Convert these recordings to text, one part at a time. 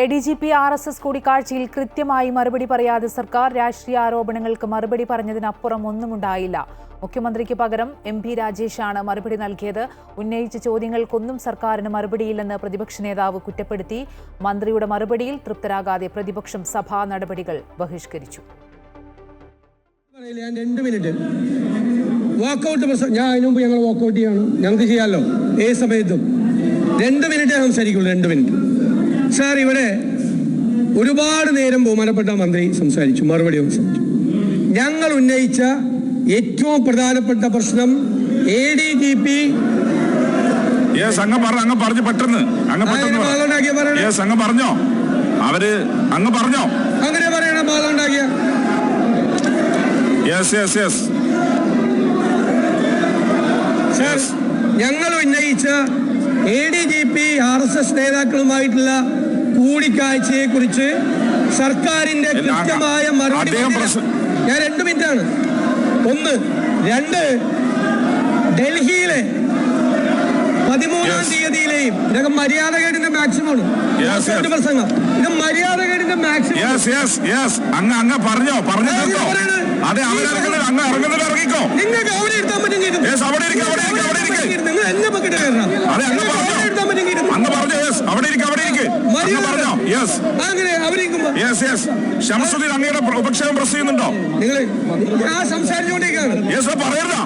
A D G P R S S കൂടിക്കാഴ്ചയിൽ കൃത്യമായി മറുപടി പറയാതെ സർക്കാർ രാഷ്ട്രീയ ആരോപണങ്ങൾക്ക് മറുപടി പറഞ്ഞതിനപ്പുറം ഒന്നുമുണ്ടായില്ല. മുഖ്യമന്ത്രിക്ക് പകരം എം പി രാജേഷാണ് മറുപടി നൽകിയത്. ഉന്നയിച്ച ചോദ്യങ്ങൾക്കൊന്നും സർക്കാരിന് മറുപടിയില്ലെന്ന് പ്രതിപക്ഷ നേതാവ് കുറ്റപ്പെടുത്തി. മന്ത്രിയുടെ മറുപടിയിൽ തൃപ്തരാകാതെ പ്രതിപക്ഷം സഭാ നടപടികൾ ബഹിഷ്കരിച്ചു. ഞാൻ മിനിറ്റ്. ഞാൻ മുമ്പ് ഞങ്ങൾ ഞങ്ങൾക്ക് ചെയ്യാമല്ലോ ഏത് സമയത്തും. രണ്ട് മിനിറ്റ് സംസാരിക്കുള്ളൂ രണ്ട് മിനിറ്റ്. സാർ ഇവിടെ ഒരുപാട് നേരം ബഹുമാനപ്പെട്ട മന്ത്രി സംസാരിച്ചു. മറുപടി സംസാരിച്ചു. ഞങ്ങൾ ഉന്നയിച്ച ഏറ്റവും പ്രധാനപ്പെട്ട പ്രശ്നം എ ഡി ജി പി അങ്ങ് പറഞ്ഞു പെട്ടെന്ന്. അങ്ങ് അങ്ങ് പറഞ്ഞോ. അവർ അങ്ങ് പറഞ്ഞോ. അങ്ങനെ പറയണം ഞങ്ങൾ ഉന്നയിച്ച A D G P R S S നേതാക്കളുമായിട്ടുള്ള കൂടിക്കാഴ്ചയെ കുറിച്ച് സർക്കാരിന്റെ കൃത്യമായ മറുപടി ഞാൻ രണ്ട് മിനിറ്റാണ്. ആണ് ഒന്ന് രണ്ട് ഡൽഹിയിലെ പതിമൂന്നാം. തീയതിയിലെയും ഇതൊക്കെ മര്യാദകേടിന്റെ മാക്സിമം Yes, yes. പ്രസംഗം. ഇത് മര്യാദകേടിന്റെ മാക്സിമം. അങ്ങ് അങ്ങ് പറഞ്ഞോ പറഞ്ഞു അതെ, അവരിറങ്ങുന്നത് അങ്ങ് ഇറങ്ങുന്നത് ഇറങ്ങിക്കോ. നിങ്ങൾക്ക് അവിടെ ഇരുത്താൻ പറ്റുമെങ്കിൽ അവിടെ ഇരിക്ക്, അവിടെ ഇരിക്ക്, അവിടെ ഇരിക്ക്. നിങ്ങൾ എന്നെ പക്കിട്ട് കയറണം. അതെ അങ്ങ് പറഞ്ഞോ. അവിടെ ഇരുത്താൻ പറ്റുമെങ്കിൽ പറഞ്ഞു യെസ് അവിടെ ഇരിക്കും അവിടെ ഇരിക്കും. പറഞ്ഞോ യെസ് അങ്ങനെ അവരിക്കുമ്പോ യെസ് യെസ് ഷംസുദ്ദീൻ അങ്ങയുടെ ഉപക്ഷേപം പ്രസ് ചെയ്യുന്നുണ്ടോ? നിങ്ങൾ ഞാൻ സംസാരിച്ചുകൊണ്ടിരിക്കുകയാണ് യെസ് പറയരുതാ.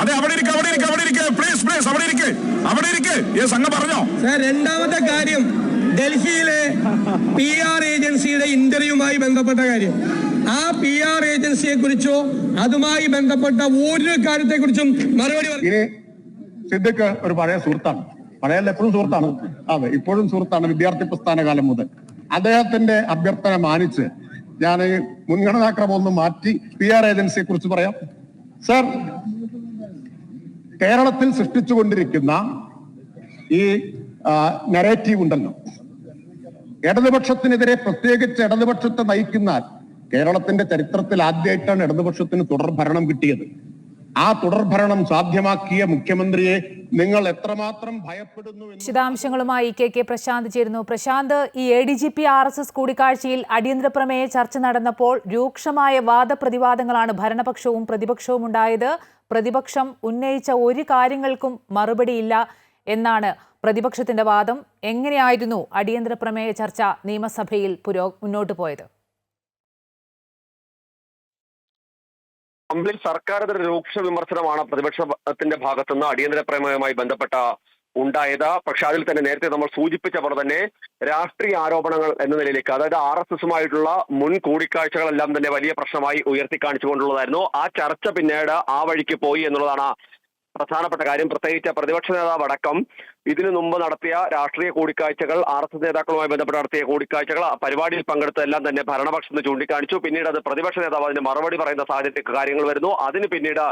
അതെ അവിടെ ഇരിക്കും അവിടെ ഇരിക്കും അവിടെ ഇരിക്കും. പ്ലീസ് പ്ലീസ് അവിടെ ഇരിക്ക്. അവിടെ ഇരിക്ക്. യെസ് അങ്ങ് പറഞ്ഞോ. സാർ രണ്ടാമത്തെ കാര്യം ഡൽഹിയിലെ പി ആർ ഏജൻസിയുടെ ഇന്റർവ്യൂമായി ബന്ധപ്പെട്ട കാര്യം. ആ പി ആർ ഏജൻസിയെ കുറിച്ചോ അതുമായി ബന്ധപ്പെട്ട ഒരു കാര്യത്തെ കുറിച്ചും മറുപടി ഇനി സിദ്ദിഖ് ഒരു പഴയ സുഹൃത്താണ്. പഴയല്ല എപ്പോഴും സുഹൃത്താണ്. അതെ ഇപ്പോഴും സുഹൃത്താണ് വിദ്യാർത്ഥി പ്രസ്ഥാന കാലം മുതൽ. അദ്ദേഹത്തിന്റെ അഭ്യർത്ഥന മാനിച്ച് ഞാൻ മുൻഗണനാക്രമം ഒന്ന് മാറ്റി പി ആർ ഏജൻസിയെ കുറിച്ച് പറയാം. സർ കേരളത്തിൽ സൃഷ്ടിച്ചുകൊണ്ടിരിക്കുന്ന ഈ നെറേറ്റീവ് ഉണ്ടല്ലോ. ഇടതുപക്ഷത്തിനെതിരെ പ്രത്യേകിച്ച് ഇടതുപക്ഷത്തെ നയിക്കുന്ന കേരളത്തിന്റെ ചരിത്രത്തിൽ ആദ്യമായിട്ടാണ് ഇടതുപക്ഷത്തിന് തുടർഭരണം കിട്ടിയത്. ആ തുടർഭരണം സാധ്യമാക്കിയ മുഖ്യമന്ത്രിയെ നിങ്ങൾ എത്രമാത്രം ഭയപ്പെടുന്നു വിശദാംശങ്ങളുമായി കെ കെ പ്രശാന്ത് ചേരുന്നു. പ്രശാന്ത് ഈ A D G P R S S കൂടിക്കാഴ്ചയിൽ അടിയന്തര പ്രമേയ ചർച്ച നടന്നപ്പോൾ രൂക്ഷമായ വാദപ്രതിവാദങ്ങളാണ് ഭരണപക്ഷവും പ്രതിപക്ഷവും ഉണ്ടായത്. പ്രതിപക്ഷം ഉന്നയിച്ച ഒരു കാര്യങ്ങൾക്കും മറുപടിയില്ല എന്നാണ് പ്രതിപക്ഷത്തിന്റെ വാദം. എങ്ങനെയായിരുന്നു അടിയന്തര പ്രമേയ ചർച്ച നിയമസഭയിൽ പുരോ മുന്നോട്ട് പോയത്? കംപ്ലീറ്റ് സർക്കാരിന്റെ രൂക്ഷ വിമർശനമാണ് പ്രതിപക്ഷത്തിന്റെ ഭാഗത്തുനിന്ന് അടിയന്തര പ്രമേയവുമായി ബന്ധപ്പെട്ട ഉണ്ടായത്. പക്ഷെ അതിൽ തന്നെ നേരത്തെ നമ്മൾ സൂചിപ്പിച്ച പോലെ തന്നെ രാഷ്ട്രീയ ആരോപണങ്ങൾ എന്ന നിലയിലേക്ക് അതായത് ആർ എസ് എസുമായിട്ടുള്ള മുൻ കൂടിക്കാഴ്ചകളെല്ലാം തന്നെ വലിയ പ്രശ്നമായി ഉയർത്തി കാണിച്ചുകൊണ്ടുള്ളതായിരുന്നു. ആ ചർച്ച പിന്നീട് ആ വഴിക്ക് പോയി എന്നുള്ളതാണ് പ്രധാനപ്പെട്ട കാര്യം പ്രത്യേകിച്ച് പ്രതിപക്ഷ നേതാവ് അടക്കം ഇതിനു മുമ്പ് നടത്തിയ രാഷ്ട്രീയ കൂടിക്കാഴ്ചകൾ ആർ എസ് എസ് നേതാക്കളുമായി ബന്ധപ്പെട്ട് നടത്തിയ കൂടിക്കാഴ്ചകൾ പരിപാടിയിൽ പങ്കെടുത്തതെല്ലാം തന്നെ ഭരണപക്ഷം എന്ന് ചൂണ്ടിക്കാണിച്ചു. പിന്നീട് അത് പ്രതിപക്ഷ നേതാവ് അതിന് മറുപടി പറയുന്ന സാഹചര്യത്തിൽ കാര്യങ്ങൾ വരുന്നു. അതിന് പിന്നീട്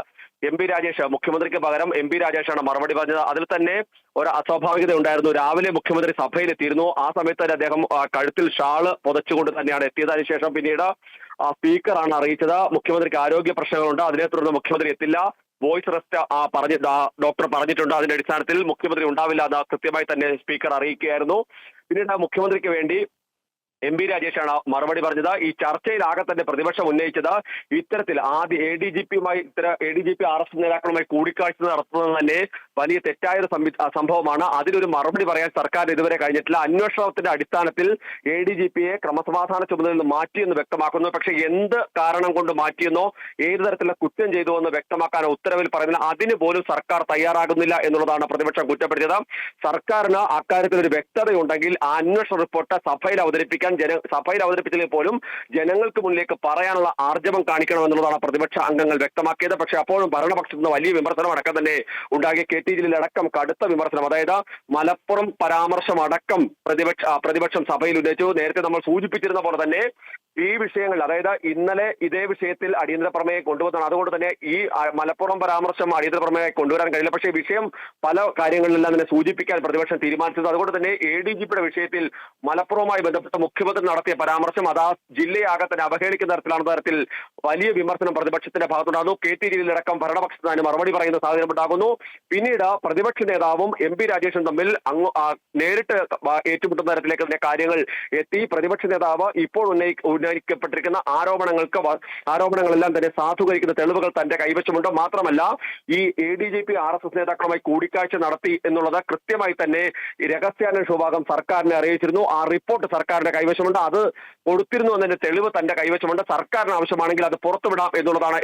എം പി രാജേഷ് മുഖ്യമന്ത്രിക്ക് പകരം എം പി രാജേഷാണ് മറുപടി പറഞ്ഞത്. അതിൽ തന്നെ ഒരു അസ്വാഭാവികത ഉണ്ടായിരുന്നു. രാവിലെ മുഖ്യമന്ത്രി സഭയിലെത്തിയിരുന്നു ആ സമയത്ത് തന്നെ അദ്ദേഹം കഴുത്തിൽ ഷാൾ പുതച്ചുകൊണ്ട് തന്നെയാണ് എത്തിയത്. അതിനുശേഷം പിന്നീട് സ്പീക്കറാണ് അറിയിച്ചത്. മുഖ്യമന്ത്രിക്ക് ആരോഗ്യ പ്രശ്നങ്ങളുണ്ട്. അതിനെ തുടർന്ന് മുഖ്യമന്ത്രി എത്തില്ല. വോയിസ് റെസ്റ്റ് പറഞ്ഞ ഡോക്ടർ പറഞ്ഞിട്ടുണ്ട്. അതിന്റെ അടിസ്ഥാനത്തിൽ മുഖ്യമന്ത്രി ഉണ്ടാവില്ല എന്ന് കൃത്യമായി തന്നെ സ്പീക്കർ അറിയിക്കുകയായിരുന്നു. പിന്നീട് മുഖ്യമന്ത്രിക്ക് വേണ്ടി എം പി രാജേഷാണ് മറുപടി പറഞ്ഞത്. ഈ ചർച്ചയിലാകെ തന്നെ പ്രതിപക്ഷം ഉന്നയിച്ചത് ഇത്തരത്തിൽ ആദ്യ എ ഡി ജി പിയുമായി ഇത്തരം A D G P R S നേതാക്കളുമായി കൂടിക്കാഴ്ച നടത്തുന്നത് തന്നെ വലിയ തെറ്റായ ഒരു സംഭവമാണ്. അതിനൊരു മറുപടി പറയാൻ സർക്കാർ ഇതുവരെ കഴിഞ്ഞിട്ടില്ല. അന്വേഷണത്തിന്റെ അടിസ്ഥാനത്തിൽ എ ഡി ജി പിയെ ക്രമസമാധാന ചുമതലയിൽ നിന്ന് മാറ്റിയെന്ന് വ്യക്തമാക്കുന്നു. പക്ഷെ എന്ത് കാരണം കൊണ്ട് മാറ്റിയെന്നോ ഏത് തരത്തിലുള്ള കുറ്റം ചെയ്തു എന്ന് വ്യക്തമാക്കാൻ ഉത്തരവിൽ പറയുന്നില്ല. അതിന് പോലും സർക്കാർ തയ്യാറാകുന്നില്ല എന്നുള്ളതാണ് പ്രതിപക്ഷം കുറ്റപ്പെടുത്തിയത്. സർക്കാരിന് അക്കാര്യത്തിൽ ഒരു വ്യക്തതയുണ്ടെങ്കിൽ ആ അന്വേഷണ റിപ്പോർട്ട് സഭയിൽ അവതരിപ്പിക്കാൻ ജന സഭയിൽ അവതരിപ്പിച്ചതിൽ പോലും ജനങ്ങൾക്ക് മുന്നിലേക്ക് പറയാനുള്ള ആർജവം കാണിക്കണമെന്നുള്ളതാണ് പ്രതിപക്ഷ അംഗങ്ങൾ വ്യക്തമാക്കിയത്. പക്ഷേ അപ്പോഴും ഭരണപക്ഷത്തു നിന്ന് വലിയ വിമർശനം അടക്കം തന്നെ ഉണ്ടാകിയ കെ ടി ജലീൽ അടക്കം കടുത്ത വിമർശനം. അതായത് മലപ്പുറം പരാമർശം അടക്കം പ്രതിപക്ഷ പ്രതിപക്ഷം സഭയിൽ ഉന്നയിച്ചു. നേരത്തെ നമ്മൾ സൂചിപ്പിച്ചിരുന്ന പോലെ തന്നെ ഈ വിഷയങ്ങൾ അതായത് ഇന്നലെ ഇതേ വിഷയത്തിൽ അടിയന്തര പ്രമേയം കൊണ്ടുവന്നതാണ്. അതുകൊണ്ട് തന്നെ ഈ മലപ്പുറം പരാമർശം അടിയന്തര പ്രമേയം കൊണ്ടുവരാൻ കഴിയില്ല. പക്ഷേ വിഷയം പല കാര്യങ്ങളിലെല്ലാം തന്നെ സൂചിപ്പിക്കാൻ പ്രതിപക്ഷം തീരുമാനിച്ചത്. അതുകൊണ്ട് തന്നെ എ ഡി ജി പിയുടെ വിഷയത്തിൽ മലപ്പുറവുമായി ബന്ധപ്പെട്ട മുഖ്യമന്ത്രി നടത്തിയ പരാമർശം അത് ആ ജില്ലയാകെ തന്നെ അവഹേളിക്കുന്ന തരത്തിലാണ് തരത്തിൽ വലിയ വിമർശനം പ്രതിപക്ഷത്തിന്റെ ഭാഗത്തുണ്ടാകുന്നു. കെ ടി ജലീലടക്കം ഭരണപക്ഷത്തിന് അതിന് മറുപടി പറയുന്ന സാഹചര്യം ഉണ്ടാകുന്നു. പിന്നീട് പ്രതിപക്ഷ നേതാവും എം പി രാജേഷും തമ്മിൽ അങ്ങ് നേരിട്ട് ഏറ്റുമുട്ടുന്ന തരത്തിലേക്ക് കാര്യങ്ങൾ എത്തി. പ്രതിപക്ഷ നേതാവ് ഇപ്പോൾ ഉന്നയി ഉന്നയിക്കപ്പെട്ടിരിക്കുന്ന ആരോപണങ്ങൾക്ക് ആരോപണങ്ങളെല്ലാം തന്നെ സാധൂകരിക്കുന്ന തെളിവുകൾ തന്റെ കൈവശമുണ്ട്. മാത്രമല്ല ഈ A D G P R S S നേതാക്കളുമായി കൂടിക്കാഴ്ച നടത്തി എന്നുള്ളത് കൃത്യമായി തന്നെ രഹസ്യാന്വേഷണ വിഭാഗം സർക്കാരിനെ അറിയിച്ചിരുന്നു. ആ റിപ്പോർട്ട് സർക്കാരിന്റെ കൈവശമുണ്ട്. അത് കൊടുത്തിരുന്നു എന്നതിന്റെ തെളിവ് തന്റെ കൈവശമുണ്ട്. സർക്കാരിന് ആവശ്യമാണെങ്കിൽ അത് പുറത്തുവിടാം എന്നുള്ളതാണ്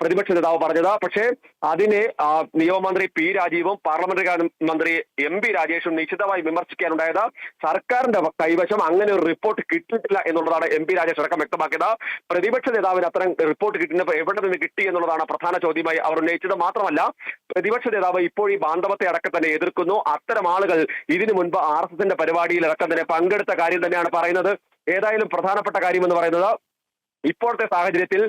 പ്രതിപക്ഷ നേതാവ് പറഞ്ഞത്. പക്ഷേ അതിനെ നിയമമന്ത്രി പി രാജീവും പാർലമെന്ററി മന്ത്രി എം പി രാജേഷും നിശ്ചിതമായി വിമർശിക്കാനുണ്ടായത് സർക്കാരിന്റെ കൈവശം അങ്ങനെ ഒരു റിപ്പോർട്ട് കിട്ടിയിട്ടില്ല എന്നുള്ളതാണ് എം പി രാജേഷ് അടക്കം വ്യക്തമാക്കിയത്. പ്രതിപക്ഷ നേതാവിന് അത്തരം റിപ്പോർട്ട് കിട്ടുന്നപ്പോൾ എവിടെ നിന്ന് കിട്ടി എന്നുള്ളതാണ് പ്രധാന ചോദ്യമായി അവർ ഉന്നയിച്ചത്. മാത്രമല്ല പ്രതിപക്ഷ നേതാവ് ഇപ്പോൾ ഈ ബാന്ധവത്തെ അടക്കം തന്നെ എതിർക്കുന്നു. അത്തരം ആളുകൾ ഇതിനു മുൻപ് ആർ എസ് എസിന്റെ പരിപാടിയിൽ അടക്കം തന്നെ പങ്കെടുത്ത കാര്യം തന്നെയാണ് പറയുന്നത്. ഏതായാലും പ്രധാനപ്പെട്ട കാര്യം എന്ന് പറയുന്നത് ഇപ്പോഴത്തെ സാഹചര്യത്തിൽ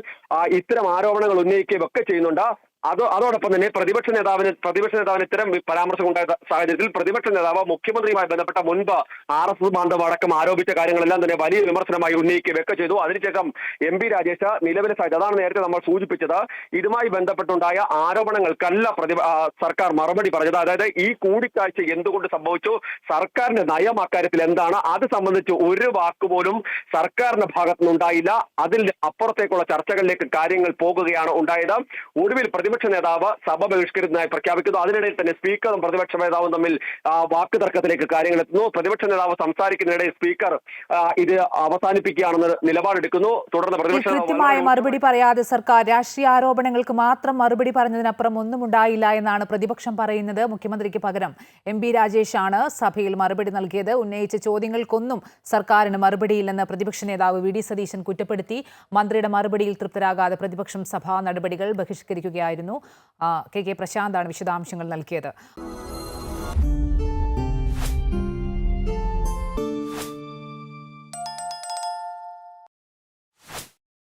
ഇത്തരം ആരോപണങ്ങൾ ഉന്നയിക്കുകയും ഒക്കെ ചെയ്യുന്നുണ്ട്. അത് അതോടൊപ്പം തന്നെ പ്രതിപക്ഷ നേതാവിന് പ്രതിപക്ഷ നേതാവിന് ഇത്തരം പരാമർശം ഉണ്ടായ സാഹചര്യത്തിൽ പ്രതിപക്ഷ നേതാവ് മുഖ്യമന്ത്രിയുമായി ബന്ധപ്പെട്ട മുൻപ് ആർ എസ് എസ് ബാന്ധവ അടക്കം ആരോപിച്ച കാര്യങ്ങളെല്ലാം തന്നെ വലിയ വിമർശനമായി ഉന്നയിക്കുക വെക്ക ചെയ്തു. അതിനുശേഷം എം പി രാജേഷ് നിലവിലെ സാഹചര്യം അതാണ് നേരത്തെ നമ്മൾ സൂചിപ്പിച്ചത്. ഇതുമായി ബന്ധപ്പെട്ടുണ്ടായ ആരോപണങ്ങൾക്കല്ല പ്രതി സർക്കാർ മറുപടി പറഞ്ഞത്. അതായത് ഈ കൂടിക്കാഴ്ച എന്തുകൊണ്ട് സംഭവിച്ചു? സർക്കാരിന്റെ നയം അക്കാര്യത്തിൽ എന്താണ്? അത് സംബന്ധിച്ച് ഒരു വാക്കുപോലും സർക്കാരിന്റെ ഭാഗത്തുനിന്നുണ്ടായില്ല. അതിൽ അപ്പുറത്തേക്കുള്ള ചർച്ചകളിലേക്ക് കാര്യങ്ങൾ പോകുകയാണ് ഉണ്ടായത്. ഒടുവിൽ പ്രതിപക്ഷ നേതാവ് സഭ ബഹിഷ്കരിക്കുന്നതായി പ്രഖ്യാപിക്കുന്നു. അതിനിടയിൽ തന്നെ സ്പീക്കറും പ്രതിപക്ഷ നേതാവും തമ്മിൽ വാക്ക് തർക്കത്തിലേക്ക് കാര്യങ്ങൾ എത്തുന്നു പ്രതിപക്ഷ നേതാവ് സംസാരിക്കുന്നതിനിടെ സ്പീക്കർ ഇത് അവസാനിപ്പിക്കുകയാണെന്ന് നിലപാടെടുക്കുന്നു. തുടർന്ന് പ്രതിപക്ഷ കൃത്യമായ മറുപടി പറയാതെ സർക്കാർ രാഷ്ട്രീയ ആരോപണങ്ങൾക്ക് മാത്രം മറുപടി പറഞ്ഞതിനപ്പുറം ഒന്നും ഉണ്ടായില്ല എന്നാണ് പ്രതിപക്ഷം പറയുന്നത്. മുഖ്യമന്ത്രിക്ക് പകരം എം പി ആണ് സഭയിൽ മറുപടി നൽകിയത്. ഉന്നയിച്ച ചോദ്യങ്ങൾക്കൊന്നും സർക്കാരിന് മറുപടിയില്ലെന്ന് പ്രതിപക്ഷ നേതാവ് വി ഡി സതീശൻ കുറ്റപ്പെടുത്തി. മന്ത്രിയുടെ മറുപടിയിൽ തൃപ്തരാകാതെ പ്രതിപക്ഷം സഭാ നടപടികൾ ബഹിഷ്കരിക്കുകയായിരുന്നു. ആ, കെ കെ പ്രശാന്താണ് വിശദാംശങ്ങൾ നൽകിയത്.